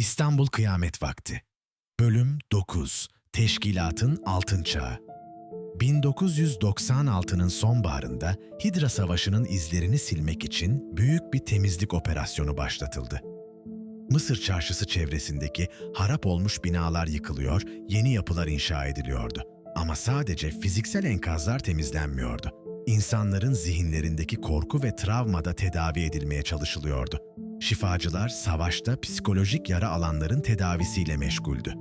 İstanbul Kıyamet Vakti Bölüm 9 Teşkilatın Altın Çağı 1996'nın sonbaharında Hidra Savaşı'nın izlerini silmek için büyük bir temizlik operasyonu başlatıldı. Mısır çarşısı çevresindeki harap olmuş binalar yıkılıyor, yeni yapılar inşa ediliyordu. Ama sadece fiziksel enkazlar temizlenmiyordu. İnsanların zihinlerindeki korku ve travmada tedavi edilmeye çalışılıyordu. Şifacılar savaşta psikolojik yara alanların tedavisiyle meşguldü.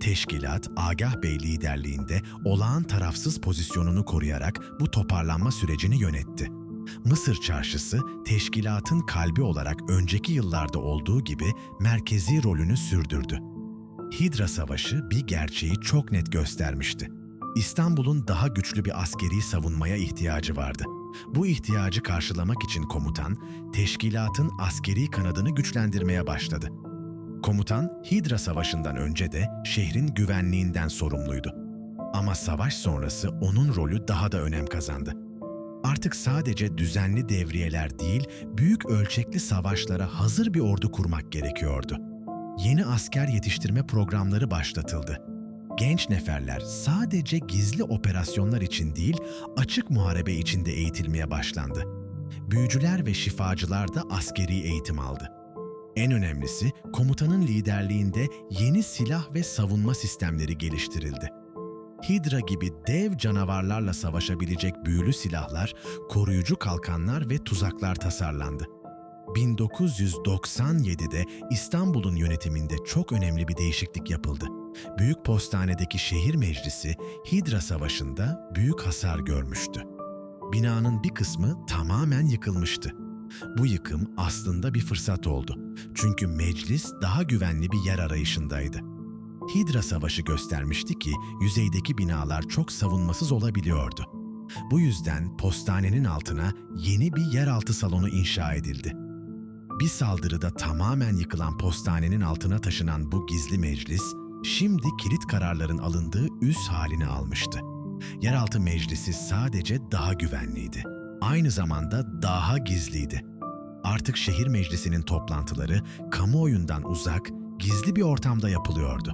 Teşkilat, Agah Bey liderliğinde olağan tarafsız pozisyonunu koruyarak bu toparlanma sürecini yönetti. Mısır çarşısı, teşkilatın kalbi olarak önceki yıllarda olduğu gibi merkezi rolünü sürdürdü. Hidra Savaşı bir gerçeği çok net göstermişti. İstanbul'un daha güçlü bir askeri savunmaya ihtiyacı vardı. Bu ihtiyacı karşılamak için komutan, teşkilatın askeri kanadını güçlendirmeye başladı. Komutan, Hidra Savaşı'ndan önce de şehrin güvenliğinden sorumluydu. Ama savaş sonrası onun rolü daha da önem kazandı. Artık sadece düzenli devriyeler değil, büyük ölçekli savaşlara hazır bir ordu kurmak gerekiyordu. Yeni asker yetiştirme programları başlatıldı. Genç neferler sadece gizli operasyonlar için değil, açık muharebe için de eğitilmeye başlandı. Büyücüler ve şifacılar da askeri eğitim aldı. En önemlisi komutanın liderliğinde yeni silah ve savunma sistemleri geliştirildi. Hidra gibi dev canavarlarla savaşabilecek büyülü silahlar, koruyucu kalkanlar ve tuzaklar tasarlandı. 1997'de İstanbul'un yönetiminde çok önemli bir değişiklik yapıldı. Büyük Postane'deki şehir meclisi Hidra Savaşı'nda büyük hasar görmüştü. Binanın bir kısmı tamamen yıkılmıştı. Bu yıkım aslında bir fırsat oldu. Çünkü meclis daha güvenli bir yer arayışındaydı. Hidra Savaşı göstermişti ki yüzeydeki binalar çok savunmasız olabiliyordu. Bu yüzden postanenin altına yeni bir yeraltı salonu inşa edildi. Bir saldırıda tamamen yıkılan postanenin altına taşınan bu gizli meclis, şimdi kilit kararların alındığı üs halini almıştı. Yeraltı meclisi sadece daha güvenliydi. Aynı zamanda daha gizliydi. Artık şehir meclisinin toplantıları kamuoyundan uzak, gizli bir ortamda yapılıyordu.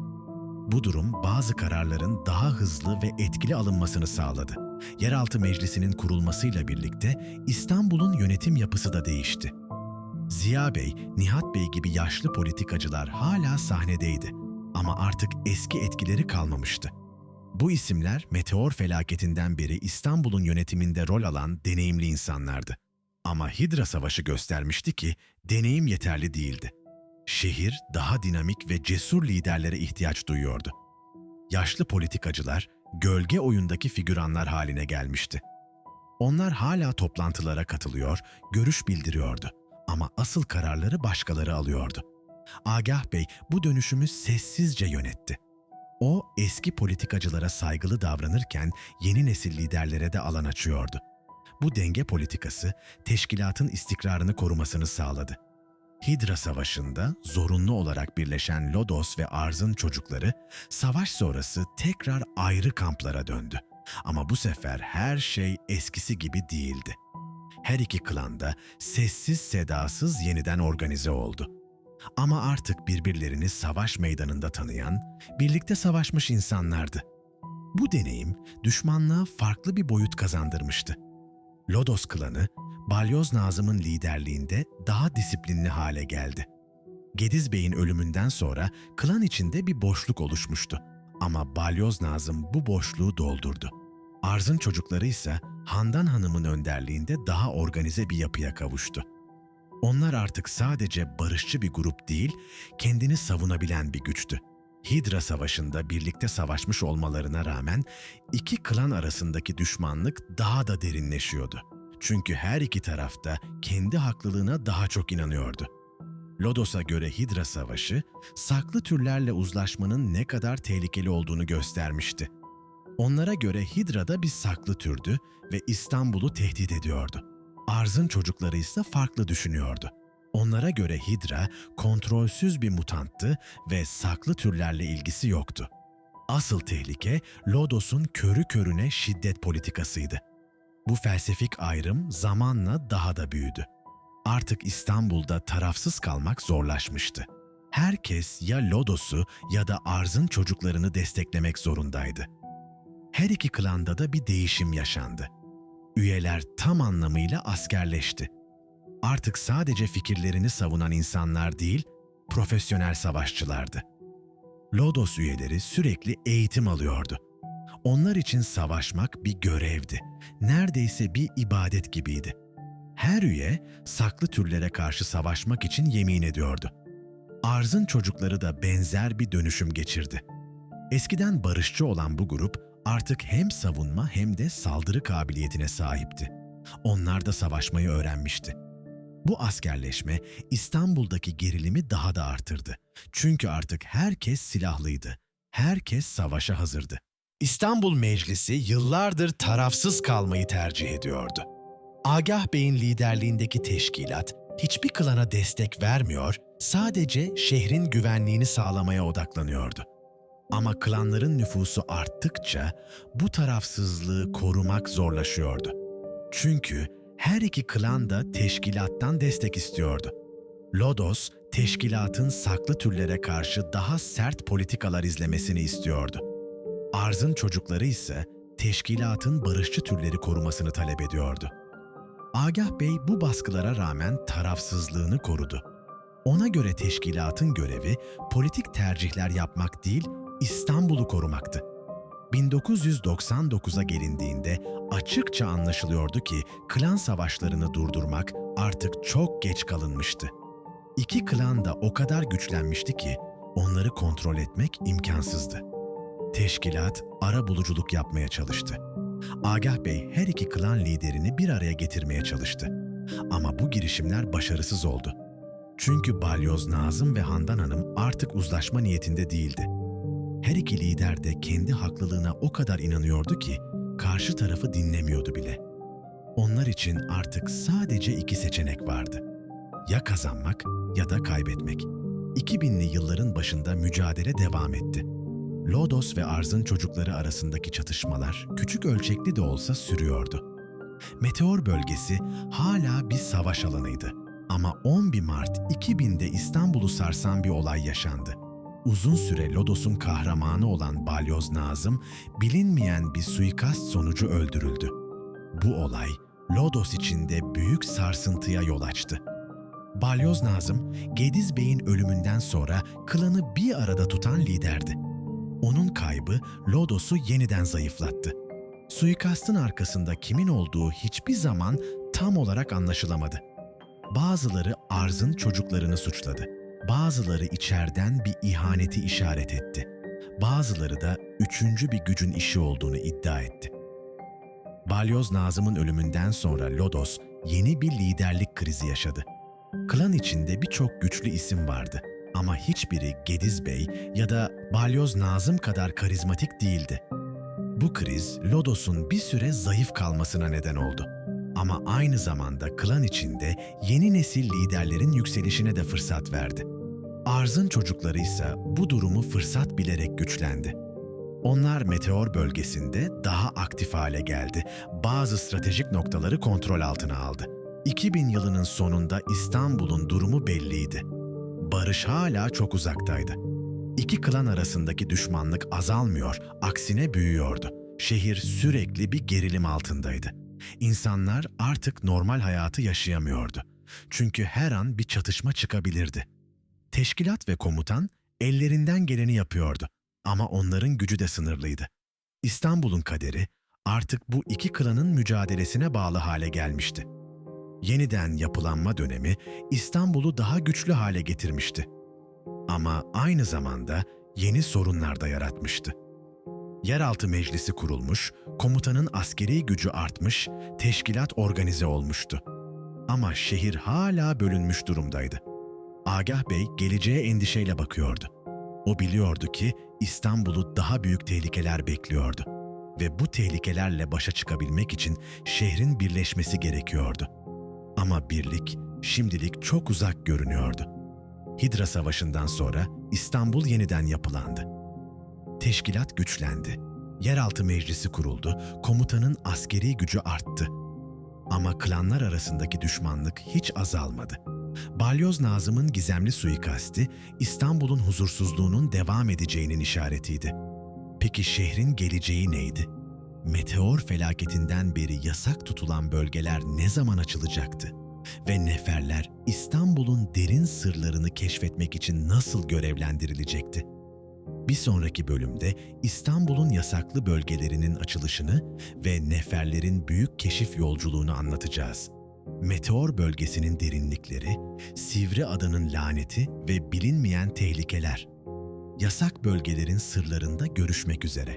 Bu durum bazı kararların daha hızlı ve etkili alınmasını sağladı. Yeraltı meclisinin kurulmasıyla birlikte İstanbul'un yönetim yapısı da değişti. Ziya Bey, Nihat Bey gibi yaşlı politikacılar hala sahnedeydi ama artık eski etkileri kalmamıştı. Bu isimler meteor felaketinden beri İstanbul'un yönetiminde rol alan deneyimli insanlardı. Ama Hidra Savaşı göstermişti ki deneyim yeterli değildi. Şehir daha dinamik ve cesur liderlere ihtiyaç duyuyordu. Yaşlı politikacılar gölge oyundaki figüranlar haline gelmişti. Onlar hala toplantılara katılıyor, görüş bildiriyordu ama asıl kararları başkaları alıyordu. Agah Bey bu dönüşümü sessizce yönetti. O eski politikacılara saygılı davranırken yeni nesil liderlere de alan açıyordu. Bu denge politikası teşkilatın istikrarını korumasını sağladı. Hidra Savaşı'nda zorunlu olarak birleşen Lodos ve Arz'ın çocukları savaş sonrası tekrar ayrı kamplara döndü. Ama bu sefer her şey eskisi gibi değildi. Her iki klan da sessiz sedasız yeniden organize oldu. Ama artık birbirlerini savaş meydanında tanıyan, birlikte savaşmış insanlardı. Bu deneyim düşmanlığa farklı bir boyut kazandırmıştı. Lodos klanı, Balyoz Nazım'ın liderliğinde daha disiplinli hale geldi. Gediz Bey'in ölümünden sonra klan içinde bir boşluk oluşmuştu. Ama Balyoz Nazım bu boşluğu doldurdu. Arz'ın çocukları ise Handan Hanım'ın önderliğinde daha organize bir yapıya kavuştu. Onlar artık sadece barışçı bir grup değil, kendini savunabilen bir güçtü. Hidra Savaşı'nda birlikte savaşmış olmalarına rağmen iki klan arasındaki düşmanlık daha da derinleşiyordu. Çünkü her iki tarafta kendi haklılığına daha çok inanıyordu. Lodos'a göre Hidra Savaşı, saklı türlerle uzlaşmanın ne kadar tehlikeli olduğunu göstermişti. Onlara göre Hidra da bir saklı türdü ve İstanbul'u tehdit ediyordu. Arz'ın çocukları ise farklı düşünüyordu. Onlara göre Hidra kontrolsüz bir mutanttı ve saklı türlerle ilgisi yoktu. Asıl tehlike Lodos'un körü körüne şiddet politikasıydı. Bu felsefik ayrım zamanla daha da büyüdü. Artık İstanbul'da tarafsız kalmak zorlaşmıştı. Herkes ya Lodos'u ya da Arz'ın çocuklarını desteklemek zorundaydı. Her iki klanda da bir değişim yaşandı. Üyeler tam anlamıyla askerleşti. Artık sadece fikirlerini savunan insanlar değil, profesyonel savaşçılardı. Lodos üyeleri sürekli eğitim alıyordu. Onlar için savaşmak bir görevdi. Neredeyse bir ibadet gibiydi. Her üye saklı türlere karşı savaşmak için yemin ediyordu. Arz'ın çocukları da benzer bir dönüşüm geçirdi. Eskiden barışçı olan bu grup artık hem savunma hem de saldırı kabiliyetine sahipti. Onlar da savaşmayı öğrenmişti. Bu askerleşme İstanbul'daki gerilimi daha da artırdı. Çünkü artık herkes silahlıydı. Herkes savaşa hazırdı. İstanbul Meclisi yıllardır tarafsız kalmayı tercih ediyordu. Agah Bey'in liderliğindeki teşkilat hiçbir klana destek vermiyor, sadece şehrin güvenliğini sağlamaya odaklanıyordu. Ama klanların nüfusu arttıkça bu tarafsızlığı korumak zorlaşıyordu. Çünkü her iki klan da teşkilattan destek istiyordu. Lodos, teşkilatın saklı türlere karşı daha sert politikalar izlemesini istiyordu. Arz'ın çocukları ise teşkilatın barışçı türleri korumasını talep ediyordu. Agah Bey bu baskılara rağmen tarafsızlığını korudu. Ona göre teşkilatın görevi politik tercihler yapmak değil, İstanbul'u korumaktı. 1999'a gelindiğinde açıkça anlaşılıyordu ki klan savaşlarını durdurmak artık çok geç kalınmıştı. İki klan da o kadar güçlenmişti ki onları kontrol etmek imkansızdı. Teşkilat ara buluculuk yapmaya çalıştı. Agah Bey her iki klan liderini bir araya getirmeye çalıştı. Ama bu girişimler başarısız oldu. Çünkü Balyoz Nazım ve Handan Hanım artık uzlaşma niyetinde değildi. Her iki lider de kendi haklılığına o kadar inanıyordu ki karşı tarafı dinlemiyordu bile. Onlar için artık sadece iki seçenek vardı. Ya kazanmak ya da kaybetmek. 2000'li yılların başında mücadele devam etti. Lodos ve Arz'ın çocukları arasındaki çatışmalar küçük ölçekli de olsa sürüyordu. Meteor bölgesi hala bir savaş alanıydı. Ama 11 Mart 2000'de İstanbul'u sarsan bir olay yaşandı. Uzun süre Lodos'un kahramanı olan Balyoz Nazım, bilinmeyen bir suikast sonucu öldürüldü. Bu olay, Lodos içinde büyük sarsıntıya yol açtı. Balyoz Nazım, Gediz Bey'in ölümünden sonra klanı bir arada tutan liderdi. Onun kaybı Lodos'u yeniden zayıflattı. Suikastın arkasında kimin olduğu hiçbir zaman tam olarak anlaşılamadı. Bazıları Arz'ın çocuklarını suçladı. Bazıları içeriden bir ihaneti işaret etti. Bazıları da üçüncü bir gücün işi olduğunu iddia etti. Balyoz Nazım'ın ölümünden sonra Lodos yeni bir liderlik krizi yaşadı. Klan içinde birçok güçlü isim vardı ama hiçbiri Gediz Bey ya da Balyoz Nazım kadar karizmatik değildi. Bu kriz Lodos'un bir süre zayıf kalmasına neden oldu. Ama aynı zamanda klan içinde yeni nesil liderlerin yükselişine de fırsat verdi. Arz'ın çocukları ise bu durumu fırsat bilerek güçlendi. Onlar Meteor bölgesinde daha aktif hale geldi. Bazı stratejik noktaları kontrol altına aldı. 2000 yılının sonunda İstanbul'un durumu belliydi. Barış hala çok uzaktaydı. İki klan arasındaki düşmanlık azalmıyor, aksine büyüyordu. Şehir sürekli bir gerilim altındaydı. İnsanlar artık normal hayatı yaşayamıyordu. Çünkü her an bir çatışma çıkabilirdi. Teşkilat ve komutan ellerinden geleni yapıyordu ama onların gücü de sınırlıydı. İstanbul'un kaderi artık bu iki klanın mücadelesine bağlı hale gelmişti. Yeniden yapılanma dönemi İstanbul'u daha güçlü hale getirmişti. Ama aynı zamanda yeni sorunlar da yaratmıştı. Yeraltı meclisi kurulmuş, komutanın askeri gücü artmış, teşkilat organize olmuştu. Ama şehir hala bölünmüş durumdaydı. Agah Bey geleceğe endişeyle bakıyordu. O biliyordu ki İstanbul'u daha büyük tehlikeler bekliyordu ve bu tehlikelerle başa çıkabilmek için şehrin birleşmesi gerekiyordu. Ama birlik şimdilik çok uzak görünüyordu. Hidra Savaşı'ndan sonra İstanbul yeniden yapılandı. Teşkilat güçlendi. Yeraltı meclisi kuruldu, komutanın askeri gücü arttı. Ama klanlar arasındaki düşmanlık hiç azalmadı. Balyoz Nazım'ın gizemli suikasti İstanbul'un huzursuzluğunun devam edeceğinin işaretiydi. Peki şehrin geleceği neydi? Meteor felaketinden beri yasak tutulan bölgeler ne zaman açılacaktı? Ve neferler İstanbul'un derin sırlarını keşfetmek için nasıl görevlendirilecekti? Bir sonraki bölümde İstanbul'un yasaklı bölgelerinin açılışını ve neferlerin büyük keşif yolculuğunu anlatacağız. Meteor bölgesinin derinlikleri, Sivri Adanın laneti ve bilinmeyen tehlikeler. Yasak bölgelerin sırlarında görüşmek üzere.